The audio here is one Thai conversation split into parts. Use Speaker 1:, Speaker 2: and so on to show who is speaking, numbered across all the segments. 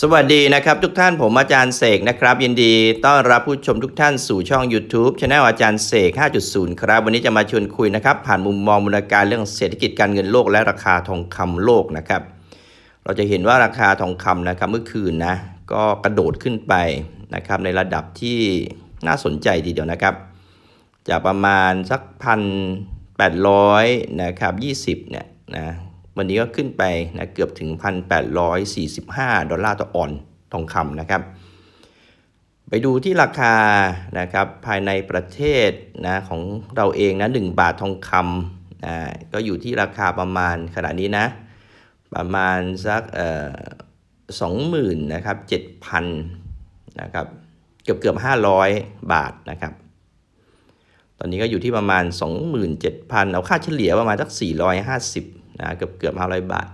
Speaker 1: สวัสดีนะครับทุกท่านผมอาจารย์เสกนะครับ ยินดีต้อนรับผู้ชมทุกท่านสู่ช่อง YouTube Channel อาจารย์เสก 5.0 ครับ วันนี้จะมาชวนคุยนะครับ ผ่านมุมมองมูลการเรื่องเศรษฐกิจการเงินโลกและราคาทองคำโลกนะครับ เราจะเห็นว่าราคาทองคำนะครับเมื่อคืนนะก็กระโดดขึ้นไปนะครับในระดับที่น่าสนใจทีเดียวนะครับ จากประมาณสักพันแปดร้อยนะครับยี่สิบเนี่ยนะ วันนี้ก็ขึ้นไปนะเกือบถึง 1,845 ดอลลาร์ต่อออนทองคำนะครับ ไปดูที่ราคานะครับภายในประเทศนะของเราเองนะ1บาททองคำนะก็อยู่ที่ราคาประมาณขณะนี้นะ ประมาณสักเอ่อสองหมื่นนะครับเจ็ดพันนะครับเกือบเกือบห้าร้อยบาทนะครับ ตอนนี้ก็อยู่ที่ประมาณ 27,000 เอาค่าเฉลี่ยประมาณสัก450 นะเกือบเกือบ500บาท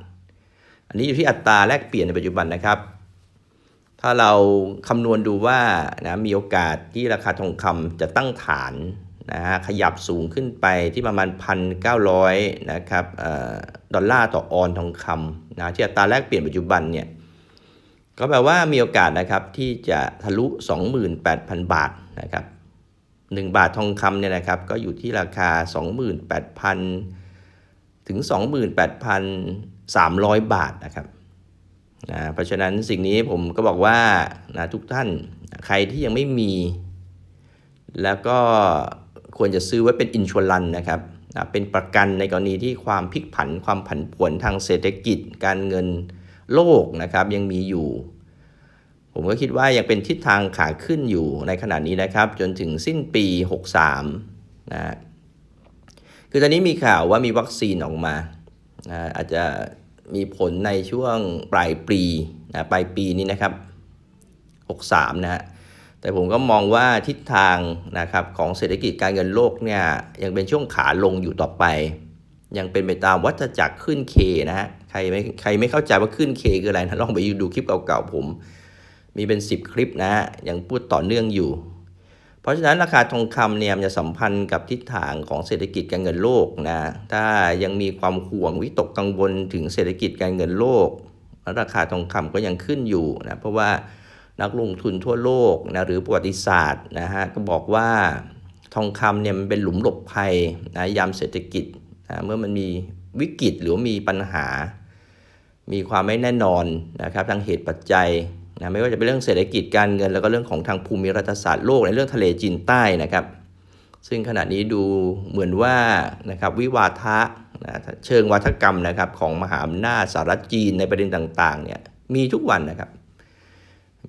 Speaker 1: อันนี้อยู่ที่อัตราแลกเปลี่ยนในปัจจุบันนะครับ ถ้าเราคำนวณดูว่านะมีโอกาสที่ราคาทองคำจะตั้งฐานนะฮะขยับสูงขึ้นไปที่ประมาณ 1,900นะครับออดอลลาร์ต่อออนทองคำนะที่อัตราแลกเปลี่ยนปัจจุบันเนี่ยก็แปลว่ามีโอกาสนะครับที่จะทะลุ 28,000 บาทนะครับ1บาททองคำเนี่ยนะครับก็อยู่ที่ราคา 28,000 ถึง 28,300 บาทนะครับนะเพราะฉะนั้นสิ่งนี้ผมก็บอกว่านะทุกท่านใครที่ยังไม่มี แล้วก็ควรจะซื้อไว้เป็นอินชวลันนะครับนะเป็นประกันในกรณีที่ความพลิกผันความผันผวนทางเศรษฐกิจการเงินโลกนะครับยังมีอยู่ ผมก็คิดว่ายังเป็นทิศทางขาขึ้นอยู่ในขณะนี้นะครับ จนถึงสิ้นปี 63นะ คือตอนนี้มีข่าวว่ามีวัคซีนออกมานะอาจจะมีผลในช่วงปลายปีนะปลายปีนี้นะครับ 63 นะฮะแต่ผมก็มองว่าทิศทางนะครับของเศรษฐกิจการเงินโลกเนี่ยยังเป็นช่วงขาลงอยู่ต่อไป ยังเป็นไปตามวัฏจักรขึ้นเคนะฮะใครไม่ใครไม่เข้าใจว่าขึ้นเคคืออะไรนะลองไปดูคลิปเก่าๆผม มีเป็น 10 คลิปนะฮะยังพูดต่อเนื่องอยู่ เพราะฉะนั้นราคาทองคำเนี่ยมันจะสัมพันธ์กับทิศทางของเศรษฐกิจการเงินโลกนะถ้ายังมีความห่วงวิตกกังวลถึงเศรษฐกิจการเงินโลก ราคาทองคำก็ยังขึ้นอยู่นะเพราะว่านักลงทุนทั่วโลกนะหรือประวัติศาสตร์นะฮะก็บอกว่าทองคำเนี่ยมันเป็นหลุมหลบภัยนะยามเศรษฐกิจนะเมื่อมันมีวิกฤตหรือว่ามีปัญหา มีความไม่แน่นอนนะครับทางเหตุปัจจัย นะไม่ว่าจะเป็นเรื่องเศรษฐกิจการเงิน แล้วก็เรื่องของทางภูมิรัฐศาสตร์โลกในเรื่องทะเลจีนใต้นะครับ ซึ่งขณะนี้ดูเหมือนว่านะครับวิวาทะนะเชิงวัฒกรรมนะครับของมหาอำนาจสหรัฐจีนในประเด็นต่างๆเนี่ยมีทุกวันนะครับ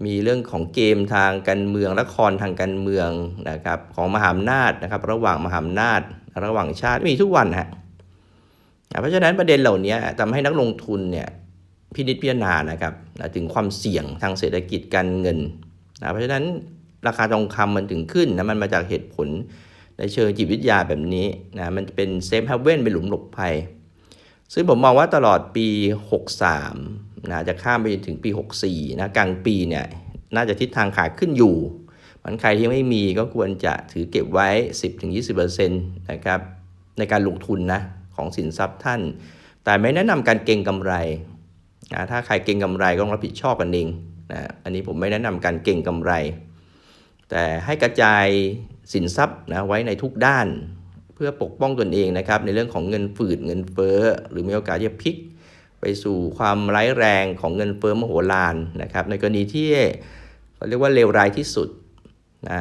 Speaker 1: มีเรื่องของเกมทางการเมืองละครทางการเมืองนะครับของมหาอำนาจนะครับระหว่างมหาอำนาจระหว่างชาติมีทุกวันฮะเพราะฉะนั้นประเด็นเหล่านี้ทำให้นักลงทุนเนี่ย พินิจพิจารณานะครับถึงความเสี่ยงทางเศรษฐกิจการเงินนะเพราะฉะนั้นราคาทองคำมันถึงขึ้นนะมันมาจากเหตุผลในเชิงจิตวิทยาแบบนี้นะมันเป็นเซฟเฮเว่นเป็นหลุมหลบภัย ซึ่งผมมองว่าตลอดปี 63นะจะข้ามไปจนถึงปี 64นะกลางปีเนี่ยน่าจะทิศทางขาขึ้นอยู่มันใครที่ไม่มีก็ควรจะถือเก็บไว้ 10-20%นะครับในการลงทุนนะของสินทรัพย์ท่าน แต่ไม่แนะนำการเก็งกำไร นะถ้าใครเก่งกำไรก็ต้องรับผิดชอบกันเองนะอันนี้ผมไม่แนะนำการเก่งกำไร แต่ให้กระจายสินทรัพย์นะไว้ในทุกด้าน เพื่อปกป้องตนเองนะครับในเรื่องของเงินฝืดเงินเฟ้อหรือมีโอกาสจะพลิก ไปสู่ความร้ายแรงของเงินเฟ้อมโหฬารนะครับในกรณีที่เขาเรียกว่าเลวร้ายที่สุดนะ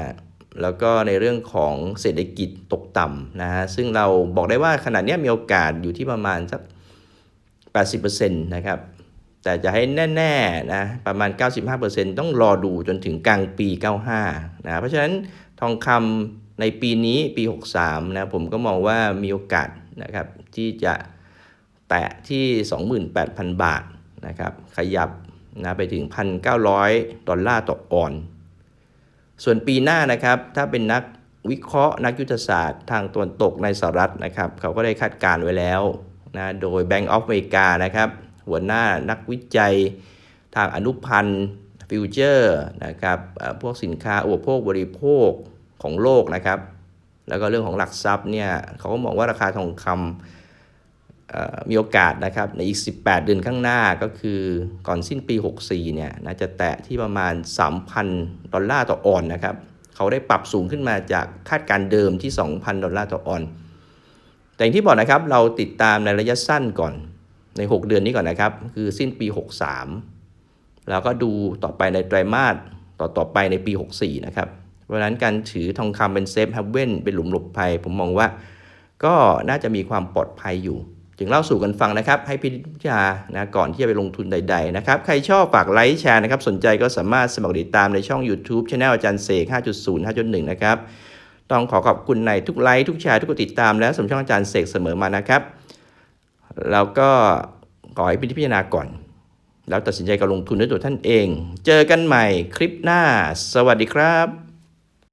Speaker 1: แล้วก็ในเรื่องของเศรษฐกิจตกต่ำนะฮะซึ่งเราบอกได้ว่าขณะนี้มีโอกาสอยู่ที่ประมาณสัก 80%นะครับ แต่จะให้แน่ๆนะประมาณ 95%ต้องรอดูจนถึงกลางปี 95นะเพราะฉะนั้นทองคำในปีนี้ปี 63นะผมก็มองว่ามีโอกาสนะครับที่จะแตะที่ 28,000 บาทนะครับขยับนะไปถึง 1,900 ดอลลาร์ต่อออน ส่วนปีหน้านะครับถ้าเป็นนักวิเคราะห์นักยุทธศาสตร์ทางตะวันตกในสหรัฐนะครับเขาก็ได้คาดการณ์ไว้แล้วนะโดย Bank of America นะครับ หัวหน้านักวิจัยทางอนุพันธ์ฟิวเจอร์นะครับพวกสินค้าอุปโภคบริโภคของโลกนะครับ แล้วก็เรื่องของหลักทรัพย์เนี่ยเขาก็มองว่าราคาทองคเอ่อมีโอกาสนะครับในอีก 18 เดือนข้างหน้าก็คือก่อนสิ้นปี 64 เนี่ยน่าจะแตะที่ประมาณ 3,000 ดอลลาร์ต่อออนนะครับเขาได้ปรับสูงขึ้นมาจากคาดการณ์เดิมที่ 2,000 ดอลลาร์ต่อออนแต่อย่างที่บอกนะครับเราติดตามในระยะสั้นก่อน ใน 6 เดือนนี้ก่อนนะครับ คือสิ้นปี 63 แล้วก็ดูต่อไปในไตรมาสต่อต่อไปในปี 64 นะครับ เพราะนั้นการถือทองคำเป็นเซฟเฮเว่นเป็นหลุมหลบภัย ผมมองว่า ก็น่าจะมีความปลอดภัยอยู่ จึงเล่าสู่กันฟังนะครับ ให้พิจารณาก่อนที่จะไปลงทุนใด ๆ นะครับ ใครชอบฝากไลค์แชร์นะครับ สนใจก็สามารถสมัครติดตามในช่อง YouTube Channel อาจารย์เสก 5.0 5.1 นะครับ ต้องขอขอบคุณในทุกไลค์ทุกแชร์ทุกกดติดตามและสมช่องอาจารย์เสกเสมอมานะครับ แล้วก็ขอให้พิจารณาก่อน แล้วตัดสินใจการลงทุนด้วยตัวท่านเอง เจอกันใหม่คลิปหน้า สวัสดีครับ